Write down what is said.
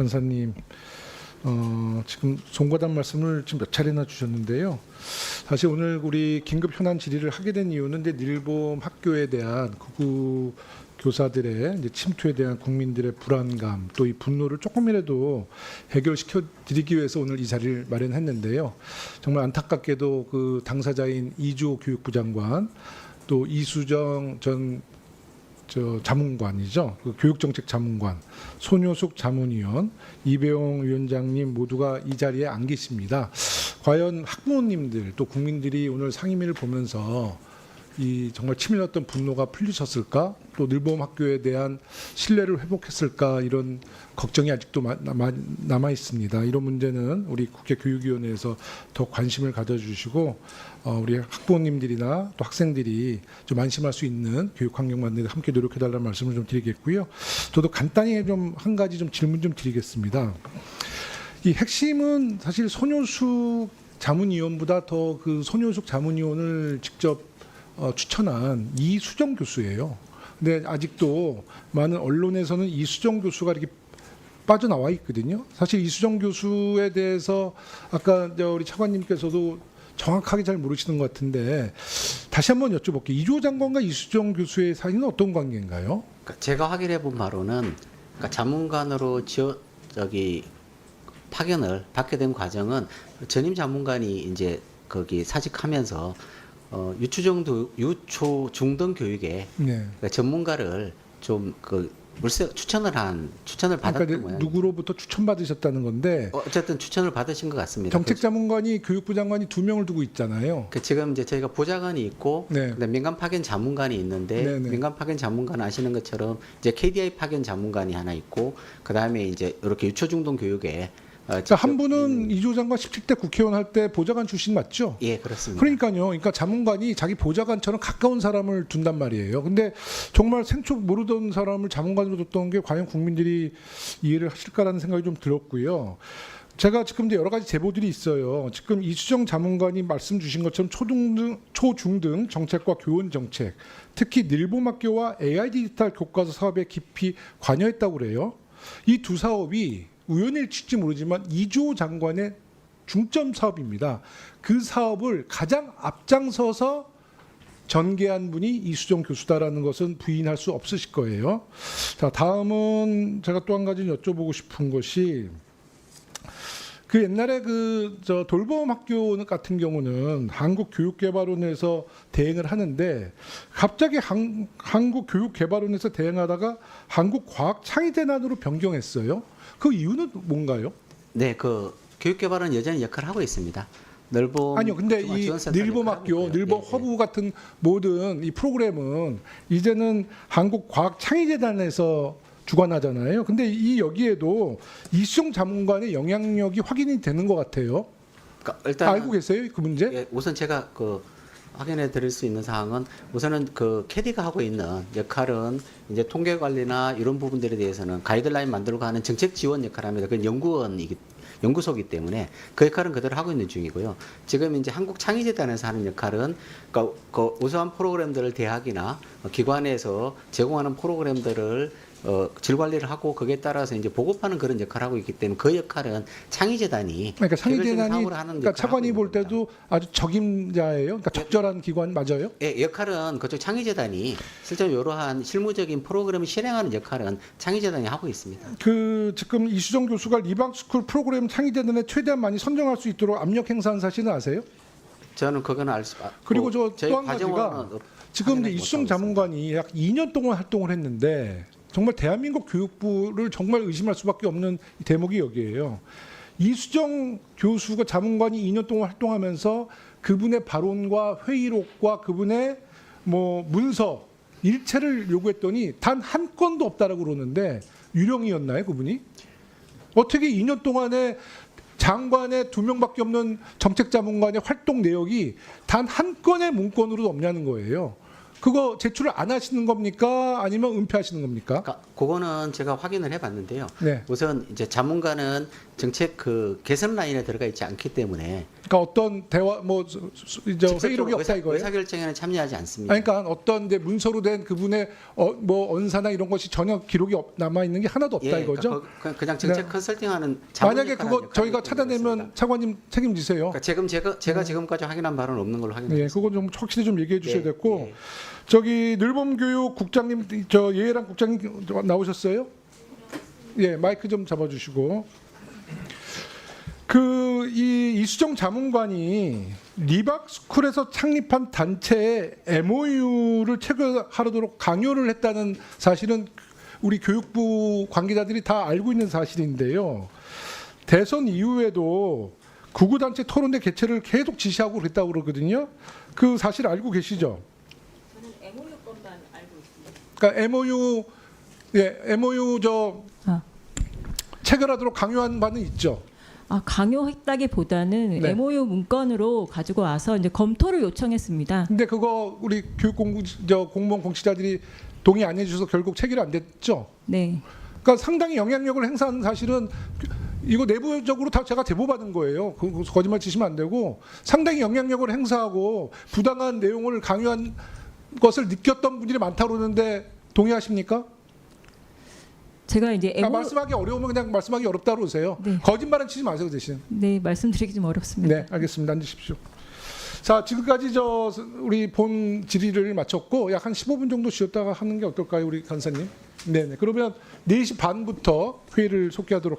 간사님, 어, 지금 송과단 말씀을 지금 몇 차례나 주셨는데요. 사실 오늘 우리 긴급 현안 질의를 하게 된 이유는 이제 일본 학교에 대한 극우 교사들의 침투에 대한 국민들의 불안감 또 이 분노를 조금이라도 해결시켜 드리기 위해서 오늘 이 자리를 마련했는데요. 정말 안타깝게도 그 당사자인 이주호 교육부 장관 또 이수정 전 저 자문관이죠. 그 교육정책 자문관, 손효숙 자문위원, 이배용 위원장님 모두가 이 자리에 안 계십니다. 과연 학부모님들 또 국민들이 오늘 상임위를 보면서 이 정말 치밀었던 분노가 풀리셨을까? 또 늘봄 학교에 대한 신뢰를 회복했을까? 이런 걱정이 아직도 마- 남아, 있습니다. 이런 문제는 우리 국회 교육위원회에서 더 관심을 가져주시고 어, 우리 학부모님들이나 또 학생들이 좀 안심할 수 있는 교육 환경 만드는 데 함께 노력해달라는 말씀을 좀 드리겠고요. 저도 간단히 좀 한 가지 좀 질문 좀 드리겠습니다. 이 핵심은 사실 손효숙 자문위원보다 더그 손효숙 자문위원을 직접 어, 추천한 이수정 교수예요. 근데 아직도 많은 언론에서는 이수정 교수가 이렇게 빠져나와 있거든요. 사실 이수정 교수에 대해서 아까 저 우리 차관님께서도 정확하게 잘 모르시는 것 같은데 다시 한번 여쭤볼게요. 이조 장관과 이수정 교수의 사이는 어떤 관계인가요? 그러니까 제가 확인해 본 바로는 그러니까 자문관으로 지어 저기 파견을 받게 된 과정은 전임 자문관이 이제 거기 사직하면서 어, 유초정도 유초 중등 교육에 네. 그러니까 전문가를 좀그 물세 추천을 한 추천을 받았던 그러니까 모양. 누구로부터 추천받으셨다는 건데 어, 어쨌든 추천을 받으신 것 같습니다. 정책자문관이 교육부 장관이 두 명을 두고 있잖아요. 그 지금 이제 저희가 보좌관이 있고 네. 그다음에 민간 파견 자문관이 있는데 네, 네. 민간 파견 자문관 아시는 것처럼 이제 KDI 파견 자문관이 하나 있고 그다음에 이제 이렇게 유초중등 교육에 어, 그러니까 한 분은 있는- 이조 장관 17대 국회의원 할 때 보좌관 출신 맞죠? 예 그렇습니다. 그러니까요. 그러니까 자문관이 자기 보좌관처럼 가까운 사람을 둔단 말이에요. 근데 정말 생초 모르던 사람을 자문관으로 뒀던 게 과연 국민들이 이해를 하실까라는 생각이 좀 들었고요. 제가 지금 이제 여러 가지 제보들이 있어요. 지금 이수정 자문관이 말씀 주신 것처럼 초등등, 초중등 정책과 교원 정책, 특히 늘봄학교와 AI 디지털 교과서 사업에 깊이 관여했다고 그래요. 이 두 사업이 우연일지 모르지만 이조 장관의 중점 사업입니다. 그 사업을 가장 앞장서서 전개한 분이 이수정 교수다라는 것은 부인할 수 없으실 거예요. 자, 다음은 제가 또 한 가지 여쭤보고 싶은 것이 그 옛날에 그 저 돌봄 학교 같은 경우는 한국교육개발원에서 대행을 하는데 갑자기 한, 한국교육개발원에서 대행하다가 한국과학창의재단으로 변경했어요. 그 이유는 뭔가요? 네, 그 교육개발은 여전히 역할을 하고 있습니다. 늘봄 아니요, 근데 이 중앙지원센터 늘봄 학교, 예, 예. 허브 같은 모든 이 프로그램은 이제는 한국과학창의재단에서 주관하잖아요. 근데 이 여기에도 이수정 자문관의 영향력이 확인이 되는 것 같아요. 그러니까 일단 알고 계세요, 그 문제? 예, 우선 제가 그 확인해 드릴 수 있는 사항은 우선은 그 캐디가 하고 있는 역할은 이제 통계 관리나 이런 부분들에 대해서는 가이드라인 만들고 하는 정책 지원 역할을 합니다. 그건 연구원이기 연구소이기 때문에 그 역할은 그대로 하고 있는 중이고요. 지금 이제 한국 창의재단에서 하는 역할은 그러니까 그 우수한 프로그램들을 대학이나 기관에서 제공하는 프로그램들을 어, 질 관리를 하고 거기에 따라서 이제 보급하는 그런 역할을 하고 있기 때문에 그 역할은 창의재단이 그러니까 창의재단이 그러니까 차관이 볼 겁니다. 때도 아주 적임자예요. 그러니까 적절한 기관 맞아요? 예, 역할은 그쪽 창의재단이 실제로 이러한 실무적인 프로그램을 실행하는 역할은 창의재단이 하고 있습니다. 그 지금 이수정 교수가 리방스쿨 프로그램 창의재단에 최대한 많이 선정할 수 있도록 압력 행사한 사실은 아세요? 저는 그거는 알 수. 아, 그리고 뭐저 저희 또한 가지가 지금 이수정 자문관이 약 2년 동안 활동을 했는데 정말 대한민국 교육부를 정말 의심할 수밖에 없는 이 대목이 여기에요. 이수정 교수가 자문관이 2년 동안 활동하면서 그분의 발언과 회의록과 그분의 뭐 문서 일체를 요구했더니 단 한 건도 없다라고 그러는데 유령이었나요, 그분이? 어떻게 2년 동안에 장관의 두 명밖에 없는 정책자문관의 활동 내역이 단 한 건의 문건으로도 없냐는 거예요. 그거 제출을 안 하시는 겁니까? 아니면 은폐하시는 겁니까? 그러니까 그거는 제가 확인을 해봤는데요. 네. 우선 이제 자문관은 정책 그 개선 라인에 들어가 있지 않기 때문에 그러니까 어떤 대화 뭐 수- 수- 이제 회의록이 없다 이거예요? 의사결정에는 참여하지 않습니다. 아니, 그러니까 어떤 이제 문서로 된 그분의 어, 뭐 언사나 이런 것이 전혀 기록이 남아 있는 게 하나도 없다 예, 이거죠? 그러니까 그- 그냥 정책 네. 컨설팅하는 만약에 그거 저희가 찾아내면 때문에 차관님 책임지세요. 그러니까 지금 제가 제가 지금까지 확인한 바는 없는 걸로 예, 확인했습니다. 그거 좀 확실히 좀 얘기해 주셔야 예, 됐고 예. 저기 늘봄교육 국장님 저 예랑 국장님 나오셨어요? 예, 마이크 좀 잡아주시고 그 이 이수정 자문관이 리박스쿨에서 창립한 단체에 MOU를 체결하도록 강요를 했다는 사실은 우리 교육부 관계자들이 다 알고 있는 사실인데요. 대선 이후에도 구구단체 토론회 개최를 계속 지시하고 그랬다고 그러거든요. 그 사실 알고 계시죠? 저는 MOU 것만 알고 있습니다. 그러니까 MOU 예, MOU 저 아. 체결하도록 강요한 바는 있죠. 아 강요했다기보다는 네. MOU 문건으로 가지고 와서 이제 검토를 요청했습니다. 근데 그거 우리 교육 공부 저 공무원 공직자들이 동의 안 해주셔서 결국 체결이 안 됐죠. 네, 그러니까 상당히 영향력을 행사하는 사실은 이거 내부적으로 다 제가 제보 받은 거예요. 그그 거짓말 치시면 안 되고 상당히 영향력을 행사하고 부당한 내용을 강요한 것을 느꼈던 분들이 많다고 그러는데 동의하십니까? 제가 이제 그러니까 MOU 말씀하기 어려우면 그냥 말씀하기 어렵다 그러세요. 네. 거짓말은 치지 마세요 대신. 네 말씀드리기 좀 어렵습니다. 네, 알겠습니다. 앉으십시오. 자, 지금까지 저 우리 본 질의를 마쳤고 약 한 15분 정도 쉬었다가 하는 게 어떨까요, 우리 간사님? 네, 네. 그러면 4시 반부터 회의를 속개하도록